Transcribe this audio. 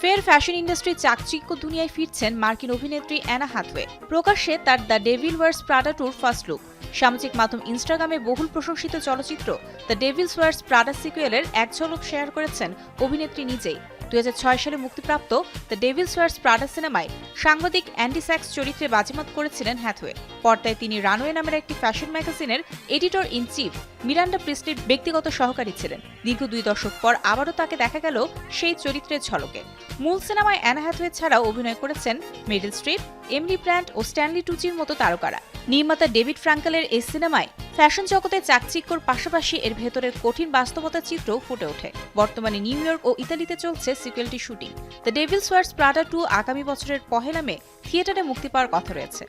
ফের fashion industry চাকচিক্য দুনিয়ায় ফিরছেন মার্কিন অভিনেত্রী অ্যানা হাতওয়ে প্রকাশ্যে তার the devil Wars Prada tour first look. সামাজিক মাধ্যম ইনস্টাগ্রামে বহুল প্রশংসিত চলচ্চিত্র দ্য ডেভিলস ওয়ার্স প্রাডা সিকুয়েলের এক ঝলক শেয়ার করেছেন অভিনেত্রী নিজেই। দুই হাজার ছয় সালে মুক্তিপ্রাপ্ত দ্য ডেভিলস ওয়ার্স প্রাডা সিনেমায় সাংবাদিক অ্যান্ডি স্যাক্স চরিত্রে বাজিমাত করেছিলেন হ্যাথওয়ে। পর্দায় তিনি রানওয়ে নামের একটি ফ্যাশন ম্যাগাজিনের এডিটর ইন চিফ মিরান্ডা প্রিস্টির ব্যক্তিগত সহকারী ছিলেন। দীর্ঘ দুই দশক পর আবারও তাকে দেখা গেল সেই চরিত্রের ঝলকে। মূল সিনেমায় অ্যানা হ্যাথওয়ে ছাড়াও অভিনয় করেছেন মেডেল স্ট্রিপ এমনি ব্র্যান্ড ও স্ট্যানলি টুচির মতো তারকারা। নির্মাতা ডেভিড ফ্রাঙ্কেলের এই সিনেমায় ফ্যাশন জগতে চাকচিক্যর পাশাপাশি এর ভেতরের কঠিন বাস্তবতা চিত্র ফুটে ওঠে। বর্তমানে নিউ ইয়র্ক ও ইতালিতে চলছে সিকুয়েলটি shooting. The Devil Wears Prada two আগামী বছরের পহেলা মে থিয়েটারে মুক্তি পাওয়ার কথা রয়েছে।